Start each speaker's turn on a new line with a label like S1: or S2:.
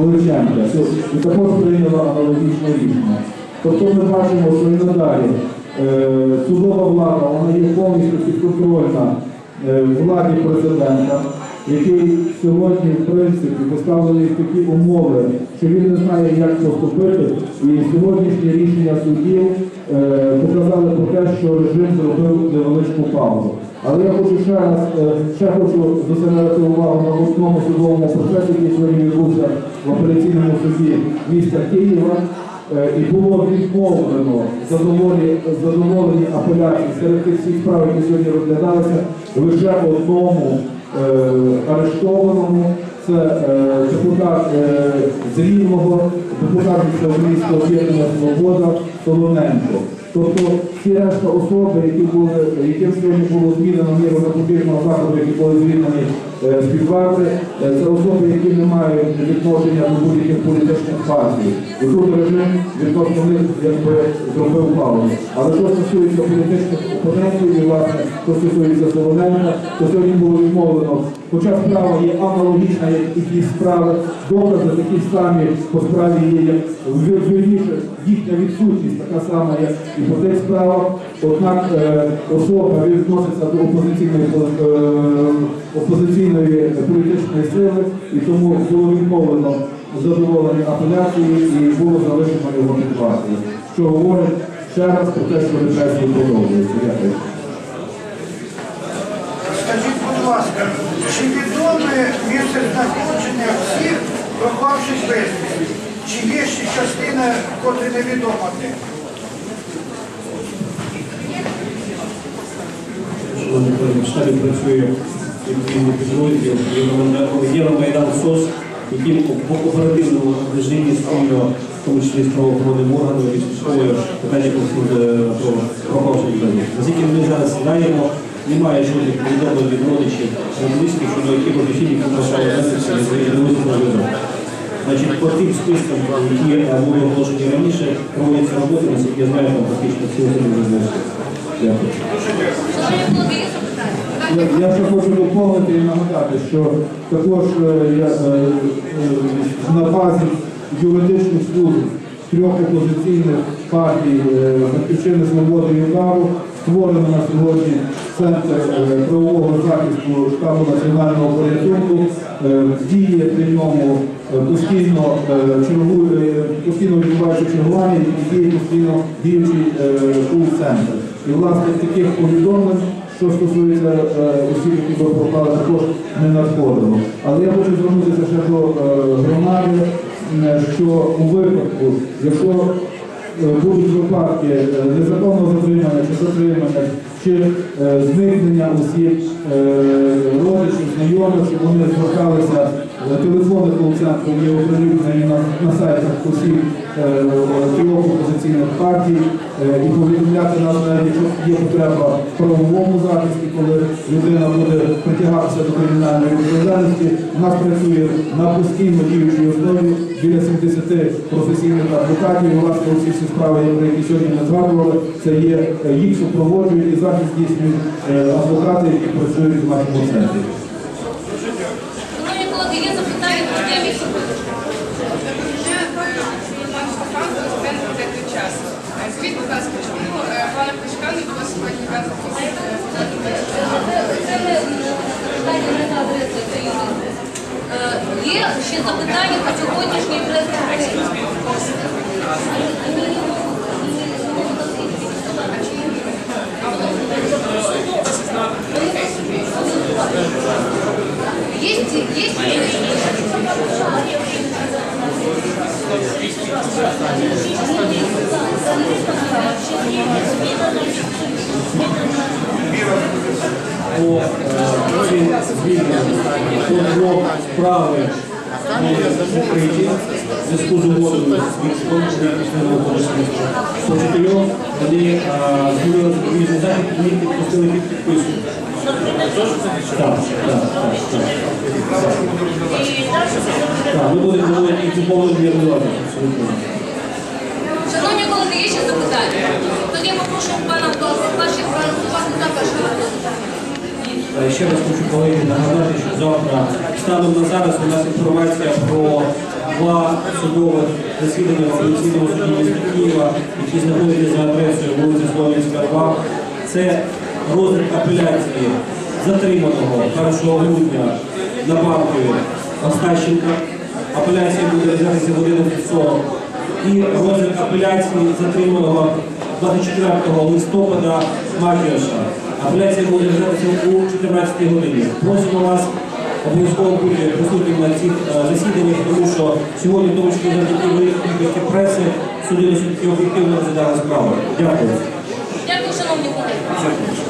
S1: Количенка. І також прийняла аналогічне рішення. Тобто ми бачимо, що і надалі е, судова влада вона є повністю підконтрольна е, владі президента, який сьогодні, в принципі, поставлений в такі умови, що він не знає, як поступити. І сьогоднішнє рішення суддів е, показали про те, що режим зробив невеличку паузу. Але я хочу ще раз, е, ще хочу зосередити увагу на одному судовому процесі, який сьогодні відбувся в апеляційному суді міста Києва. Е, І було відмовлено задоволені, задоволені апеляції серед тих всіх справ, які сьогодні розглядалися, лише одному арештованому. Це е, депутат е, з Рівного, депутат Українського об'єднання Свобода Солоненко. Тобто всі решта особи, які були, яким сьогодні було змінено міру запобіжного заходу, які були звільнені е, з під е, це особи, які не мають відношення до будь-яких політичних партій. І тут режим відносно них якби зробив паузу. Але що стосується політичних опонентів, і власне, що стосується Солоненка, то сьогодні було відмовлено. Хоча справа є аналогічна, як і справи, докази такі самі по справі є, як вірніше, їхня відсутність така сама, як і по тих справах. Однак е, особа відноситься до опозиційної, е, опозиційної політичної сили, і тому було відмовлено задоволення апеляції і було залишено його під. Що говорить ще раз про те, що репресії продовжуються. Дякую.
S2: Скажіть, будь ласка, чи відоме місце знаходження всіх пропавших безвісти? Чи є ще частина, котрі невідома
S3: колеги, в штабі працює відповідний підрозділ Євромайдан СОС, який по оперативному режимі спільно, в тому числі з правоохоронним органом, відслідковує питання про пропавших людей. Наскільки ми зараз знаємо, немає жодних повідомлень від родичів близьких щодо якихось осіб, які і друзів. Значить, по тим спискам, які були оголошені раніше, проводяться роботи, наскільки я знаю, там практично всі особи відносяться. Дякую.
S1: Я, ще хочу доповнити і нагадати, що також е, я, е, е, на базі юридичних служб трьох опозиційних партій Батьківщини Свободи і удару створено на сьогодні центр е, правового захисту штабу національного порятунку. Е, Діє при ньому е, постійно чергує, постійно відбувається чергування і діє постійно діючий кул-центр. І власне таких повідомлень що стосується осіб, які пропали, також не надходило. Але я хочу звернутися ще до громади, що у випадку, якщо будуть випадки е, незаконного затримання чи затримання, чи е, зникнення осіб, е, родичів, знайомих, щоб вони зверталися, телефони кол-центру є оприлюднені на, на сайтах усіх е, трьох опозиційних партій е, і повідомляти нам, якщо є потреба в правовому захисті, коли людина буде притягатися до кримінальної відповідальності. У нас працює на постійно діючій основі біля 70 професійних адвокатів. Власне, усі ці справи, про які сьогодні ми згадували, це є е, їх супроводжують і захист е, адвокати, які працюють в нашому центрі.
S4: Колеги, є запитання про Деміса?
S5: Скажіть, будь ласка, чому е, пана Кличка не було сьогодні введено?
S4: Це не. Е, Є ще запитання по сьогоднішній прес-конференції?
S3: По е, двох справи закриті в зв'язку з угодою з військовим після поліцейського. По чотирьох вони е, зробили відповідний захід і їх підпустили під підписку. Так, так, так, так. Ми будемо говорити і цю реалізувати. Абсолютно.
S4: Шановні колеги, є ще запитання? Тоді я попрошу пана Паші проголосувати за перше
S3: Е, Ще раз хочу колеги нагадати, що завтра станом на зараз у нас інформація про два судових засідання апеляційному суді міста Києва, які знаходяться за адресою вулиця Слов'янська, 2. Це розгляд апеляції затриманого 1 грудня на банкові Остащенка. Апеляція буде розглядатися в 11.40. І розгляд апеляції затриманого 24 листопада Макіоша. Апеляція буде розглядатися у 14 годині. Просимо вас обов'язково бути присутнім на цих е, засіданнях, тому що сьогодні, в тому числі завдяки великій кількості преси, судили все-таки об'єктивно розглядали справу. Дякую.
S4: Дякую, шановні колеги.